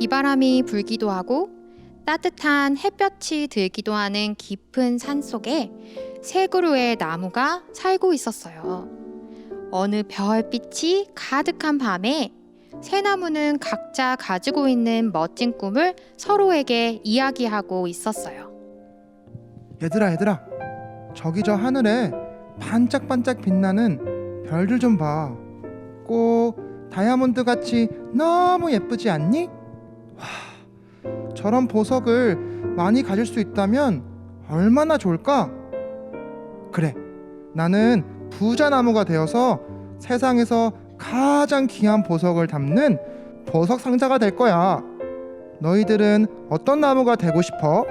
비바람이 불기도 하고 따뜻한 햇볕이 들기도 하는 깊은 산 속에 세 그루의 나무가 살고 있었어요. 어느 별빛이 가득한 밤에 세 나무는 각자 가지고 있는 멋진 꿈을 서로에게 이야기하고 있었어요. 얘들아 얘들아 저기 저 하늘에 반짝반짝 빛나는 별들 좀 봐. 꼭 다이아몬드 같이 너무 예쁘지 않니? 와, 저런 보석을 많이 가질 수 있다면 얼마나 좋을까? 그래, 나는 부자 나무가 되어서 세상에서 가장 귀한 보석을 담는 보석 상자가 될 거야. 너희들은 어떤 나무가 되고 싶어?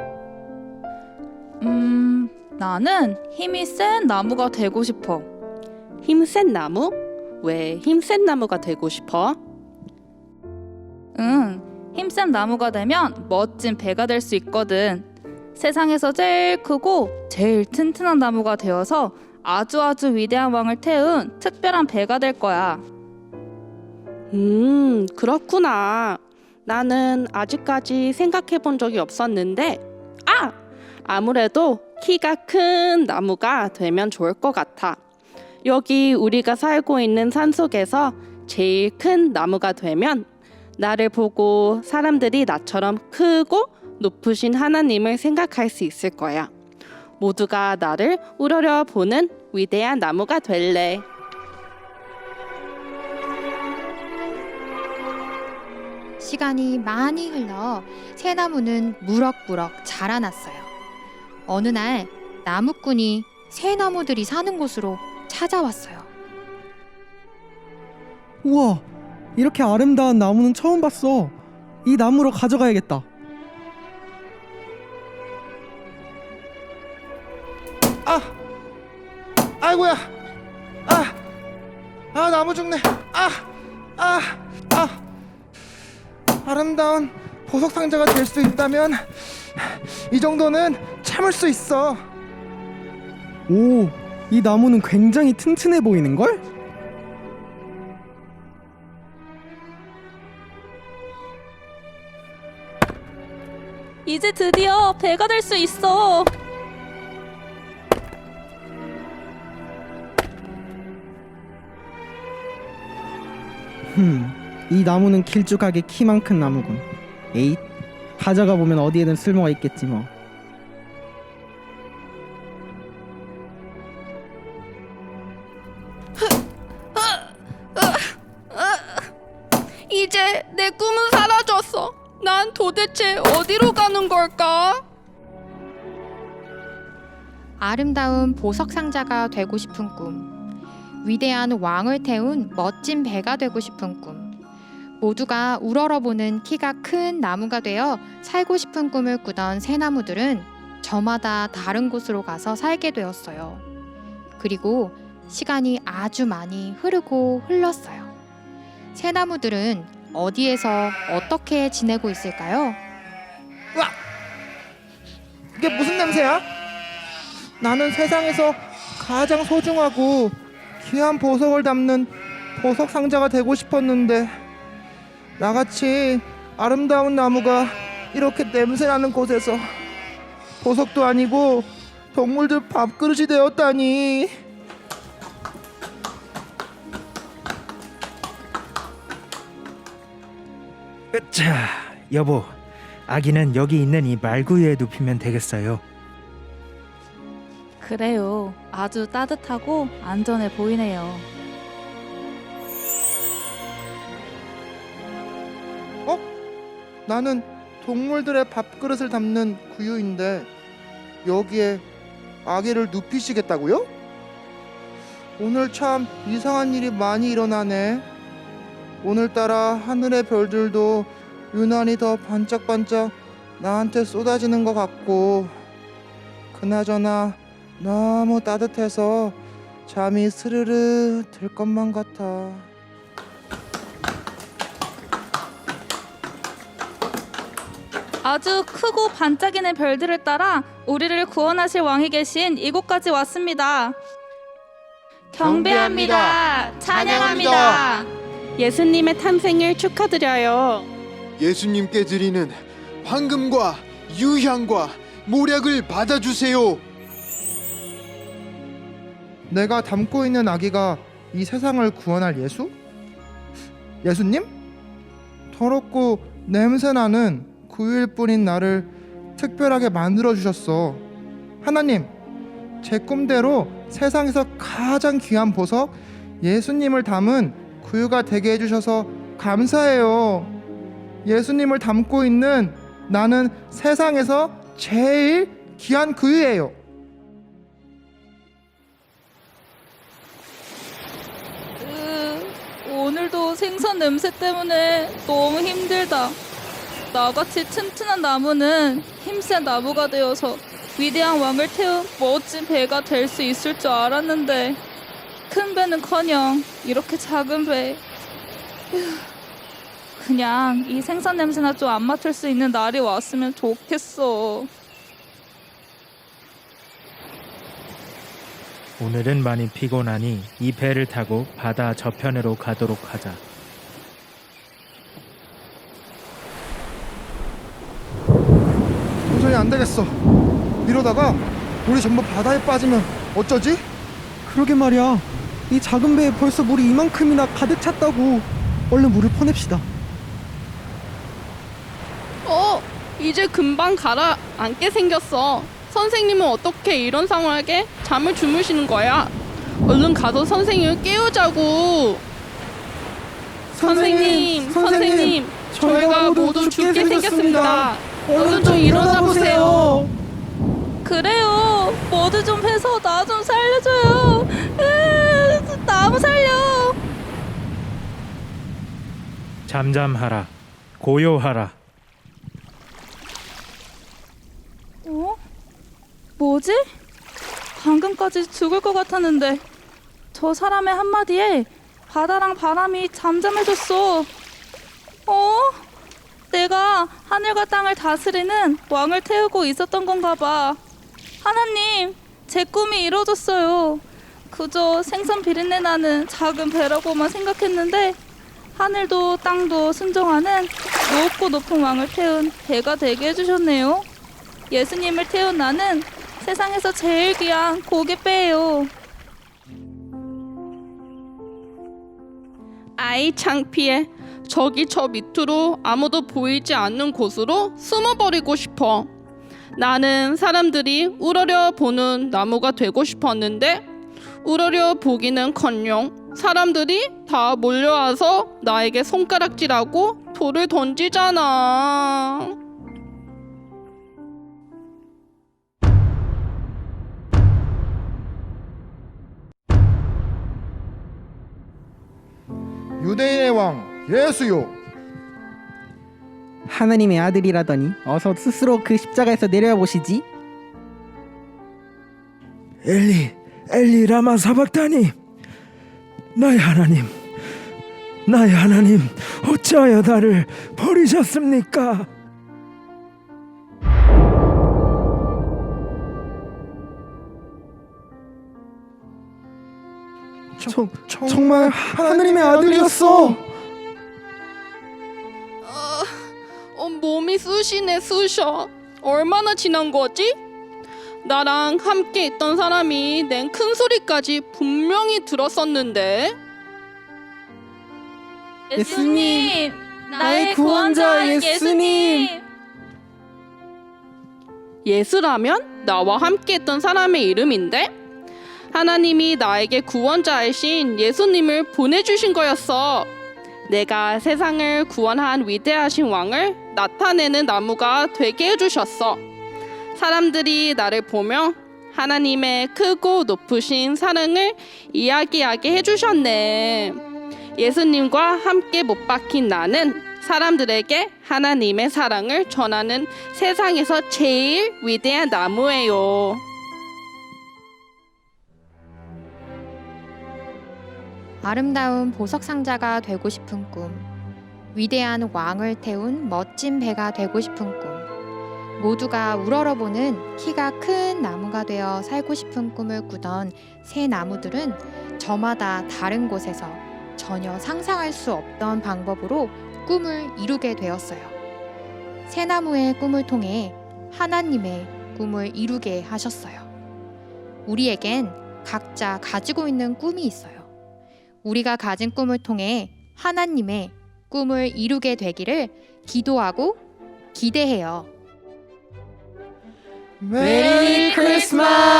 음, 나는 힘이 센 나무가 되고 싶어. 힘센 나무? 왜 힘센 나무가 되고 싶어? 응, 힘센 나무가 되면 멋진 배가 될 수 있거든. 세상에서 제일 크고 제일 튼튼한 나무가 되어서 아주 아주 위대한 왕을 태운 특별한 배가 될 거야. 음, 그렇구나. 나는 아직까지 생각해 본 적이 없었는데, 아! 아무래도 키가 큰 나무가 되면 좋을 것 같아. 여기 우리가 살고 있는 산 속에서 제일 큰 나무가 되면 나를 보고 사람들이 나처럼 크고 높으신 하나님을 생각할 수 있을 거야. 모두가 나를 우러려 보는 위대한 나무가 될래. 시간이 많이 흘러 새 나무는 무럭무럭 자라났어요. 어느 날 나무꾼이 새 나무들이 사는 곳으로 찾아왔어요. 우와, 이렇게 아름다운 나무는 처음 봤어. 이 나무로 가져가야겠다. 아, 아이고야, 아, 아 나무 죽네, 아, 아, 아, 아름다운 보석 상자가 될 수 있다면 이 정도는 참을 수 있어. 오, 이 나무는 굉장히 튼튼해 보이는 걸? 이제 드디어 배가 될 수 있어. 흠, 이 나무는 길쭉하게 키만 큰 나무군. 에잇, 가져가 보면 어디에든 쓸모가 있겠지 뭐. 이제 내 꿈은. 난 도대체 어디로 가는 걸까? 아름다운 보석 상자가 되고 싶은 꿈, 위대한 왕을 태운 멋진 배가 되고 싶은 꿈, 모두가 우러러보는 키가 큰 나무가 되어 살고 싶은 꿈을 꾸던 새 나무들은 저마다 다른 곳으로 가서 살게 되었어요. 그리고 시간이 아주 많이 흐르고 흘렀어요. 새 나무들은 어디에서 어떻게 지내고 있을까요? 와, 이게 무슨 냄새야? 나는 세상에서 가장 소중하고 귀한 보석을 담는 보석 상자가 되고 싶었는데 나같이 아름다운 나무가 이렇게 냄새나는 곳에서 보석도 아니고 동물들 밥그릇이 되었다니. 자, 여보, 아기는 여기 있는 이 말구 위에 눕히면 되겠어요. 그래요. 아주 따뜻하고 안전해 보이네요. 나는 동물들의 밥그릇을 담는 구유인데 여기에 아기를 눕히시겠다고요? 오늘 참 이상한 일이 많이 일어나네. 오늘따라 하늘의 별들도 유난히 더 반짝반짝 나한테 쏟아지는 것 같고 그나저나 너무 따뜻해서 잠이 스르르 들 것만 같아. 아주 크고 반짝이는 별들을 따라 우리를 구원하실 왕이 계신 이곳까지 왔습니다. 경배합니다. 찬양합니다. 예수님의 탄생을 축하드려요. 예수님께 드리는 황금과 유향과 모략을 받아주세요. 내가 담고 있는 아기가 이 세상을 구원할 예수? 예수님? 더럽고 냄새나는 구유일 뿐인 나를 특별하게 만들어 주셨어. 하나님, 제 꿈대로 세상에서 가장 귀한 보석 예수님을 담은 구유가 되게 해주셔서 감사해요. 예수님을 담고 있는 나는 세상에서 제일 귀한 구유예요. 으, 오늘도 생선 냄새 때문에 너무 힘들다. 나같이 튼튼한 나무는 힘센 나무가 되어서 위대한 왕을 태운 멋진 배가 될 수 있을 줄 알았는데 큰 배는커녕 이렇게 작은 배. 휴, 그냥 이 생선 냄새나 좀 안 맡을 수 있는 날이 왔으면 좋겠어. 오늘은 많이 피곤하니 이 배를 타고 바다 저편으로 가도록 하자. 도저히 안 되겠어. 이러다가 우리 전부 바다에 빠지면 어쩌지? 그러게 말이야. 이 작은 배에 벌써 물이 이만큼이나 가득 찼다고. 얼른 물을 퍼냅시다. 어, 이제 금방 가라앉게 생겼어. 선생님은 어떻게 이런 상황에 잠을 주무시는 거야? 얼른 가서 선생님을 깨우자고. 선생님, 선생님, 저희가 모두 죽게 생겼습니다. 얼른 좀 일어나 보세요. 그래요. 모두 좀 해서 나 좀 살려줘요. 으, 나무 살려. 잠잠하라. 고요하라. 어? 뭐지? 방금까지 죽을 것 같았는데 저 사람의 한마디에 바다랑 바람이 잠잠해졌어. 어? 내가 하늘과 땅을 다스리는 왕을 태우고 있었던 건가 봐. 하나님, 제 꿈이 이루어졌어요. 그저 생선 비린내 나는 작은 배라고만 생각했는데 하늘도 땅도 순종하는 높고 높은 왕을 태운 배가 되게 해주셨네요. 예수님을 태운 나는 세상에서 제일 귀한 고깃배예요. 아이 창피해. 저기 저 밑으로 아무도 보이지 않는 곳으로 숨어버리고 싶어. 나는 사람들이 우러려 보는 나무가 되고 싶었는데 우러려 보기는커녕 사람들이 다 몰려와서 나에게 손가락질하고 돌을 던지잖아. 유대인의 왕 예수요. 하나님의 아들이라더니 어서 스스로 그 십자가에서 내려와 보시지. 엘리, 엘리 라마 사박다니. 나의 하나님, 나의 하나님, 어찌하여 나를 버리셨습니까? 저, 정말 하나님의 아들이었어. 어, 몸이 쑤시네 쑤셔. 얼마나 지난 거지? 나랑 함께 있던 사람이 낸 큰 소리까지 분명히 들었었는데 예수님, 나의 구원자 예수님. 예수라면 나와 함께 했던 사람의 이름인데 하나님이 나에게 구원자이신 예수님을 보내주신 거였어. 내가 세상을 구원한 위대하신 왕을 나타내는 나무가 되게 해주셨어. 사람들이 나를 보며 하나님의 크고 높으신 사랑을 이야기하게 해주셨네. 예수님과 함께 못 박힌 나는 사람들에게 하나님의 사랑을 전하는 세상에서 제일 위대한 나무예요. 아름다운 보석 상자가 되고 싶은 꿈. 위대한 왕을 태운 멋진 배가 되고 싶은 꿈. 모두가 우러러보는 키가 큰 나무가 되어 살고 싶은 꿈을 꾸던 새 나무들은 저마다 다른 곳에서 전혀 상상할 수 없던 방법으로 꿈을 이루게 되었어요. 새 나무의 꿈을 통해 하나님의 꿈을 이루게 하셨어요. 우리에겐 각자 가지고 있는 꿈이 있어요. 우리가 가진 꿈을 통해 하나님의 꿈을 이루게 되기를 기도하고 기대해요. 메리 크리스마스!